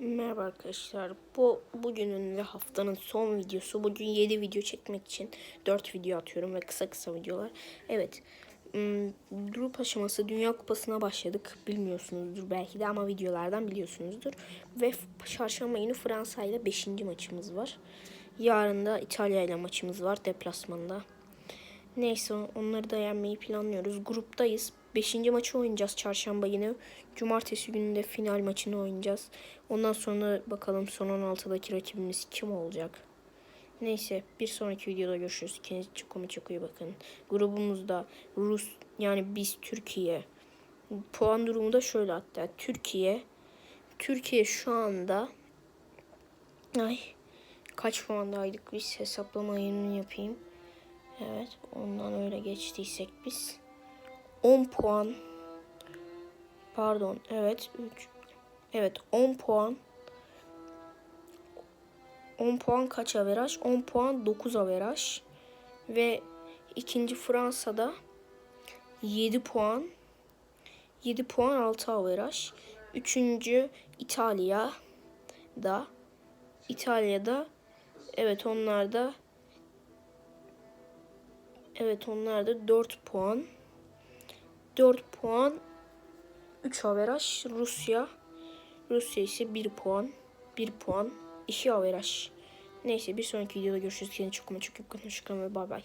Merhaba arkadaşlar. Bu bugünün ve haftanın son videosu. Bugün 7 video çekmek için 4 video atıyorum ve kısa kısa videolar. Evet. ım, Grup aşaması Dünya Kupası'na başladık. Bilmiyorsunuzdur belki de ama videolardan biliyorsunuzdur. Ve çarşamba günü Fransa ile 5. maçımız var. Yarın da İtalya ile maçımız var deplasmanda. Neyse onları da yenmeyi planlıyoruz. Gruptayız. Beşinci maçı oynayacağız çarşamba günü. Cumartesi günü de final maçını oynayacağız. Ondan sonra bakalım son 16'daki rakibimiz kim olacak. Neyse bir sonraki videoda görüşürüz. Kendinize çok ama çok iyi bakın. Grubumuzda Rus yani biz Türkiye. Puan durumu da şöyle hatta. Türkiye Türkiye şu anda ay kaç puandaydık biz hesaplamayı yapayım. Evet, ondan öyle geçtiysek biz 10 puan pardon, evet 3 evet 10 puan 10 puan kaç averaj? 10 puan 9 averaj ve ikinci Fransa'da 7 puan 7 puan 6 averaj. Üçüncü İtalya da İtalya'da evet onlar da Evet onlar da 4 puan. 4 puan 3 averaj. Rusya Rusya ise 1 puan. 1 puan 2 averaj. Neyse bir sonraki videoda görüşürüz. Kendinize çok iyi bakın. Hoşçakalın ve bay bay.